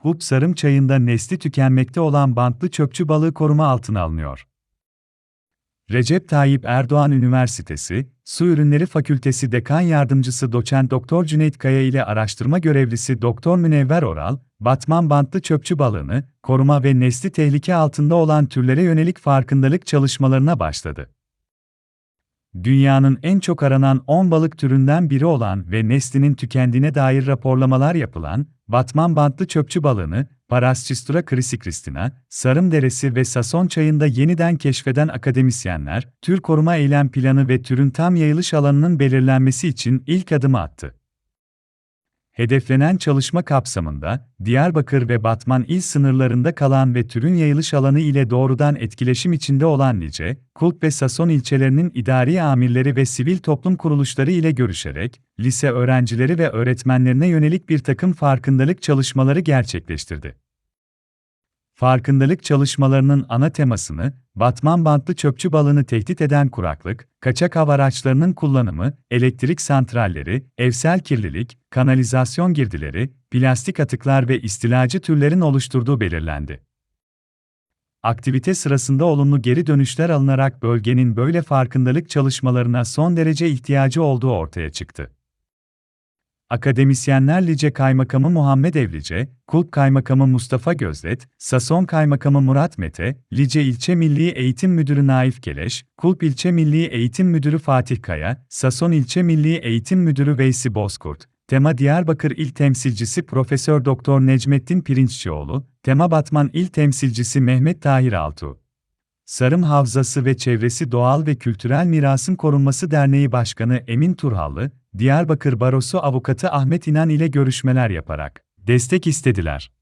Hub Sarım Çayı'nda nesli tükenmekte olan bantlı çöpçü balığı koruma altına alınıyor. Recep Tayyip Erdoğan Üniversitesi, Su Ürünleri Fakültesi Dekan Yardımcısı Doçent Doktor Cüneyt Kaya ile araştırma görevlisi Doktor Münevver Oral, Batman bantlı çöpçü balığını koruma ve nesli tehlike altında olan türlere yönelik farkındalık çalışmalarına başladı. Dünyanın en çok aranan 10 balık türünden biri olan ve neslinin tükendiğine dair raporlamalar yapılan Batman bantlı çöpçü balığını Paraschistura crisicristina, Sarımderesi ve Sason çayında yeniden keşfeden akademisyenler, tür koruma eylem planı ve türün tam yayılış alanının belirlenmesi için ilk adımı attı. Hedeflenen çalışma kapsamında, Diyarbakır ve Batman il sınırlarında kalan ve türün yayılış alanı ile doğrudan etkileşim içinde olan Lice, Kulp ve Sason ilçelerinin idari amirleri ve sivil toplum kuruluşları ile görüşerek, lise öğrencileri ve öğretmenlerine yönelik bir takım farkındalık çalışmaları gerçekleştirdi. Farkındalık çalışmalarının ana temasını, Batman bantlı çöpçü balığını tehdit eden kuraklık, kaçak hava araçlarının kullanımı, elektrik santralleri, evsel kirlilik, kanalizasyon girdileri, plastik atıklar ve istilacı türlerin oluşturduğu belirlendi. Aktivite sırasında olumlu geri dönüşler alınarak bölgenin böyle farkındalık çalışmalarına son derece ihtiyacı olduğu ortaya çıktı. Akademisyenler Lice Kaymakamı Muhammed Evlice, Kulp Kaymakamı Mustafa Gözlet, Sason Kaymakamı Murat Mete, Lice İlçe Milli Eğitim Müdürü Naif Keleş, Kulp İlçe Milli Eğitim Müdürü Fatih Kaya, Sason İlçe Milli Eğitim Müdürü Veysi Bozkurt, Tema Diyarbakır İl Temsilcisi Profesör Doktor Necmettin Pirinççioğlu, Tema Batman İl Temsilcisi Mehmet Tahir Altu. Sarım Havzası ve Çevresi Doğal ve Kültürel Mirasın Korunması Derneği Başkanı Emin Turhallı, Diyarbakır Barosu Avukatı Ahmet İnan ile görüşmeler yaparak destek istediler.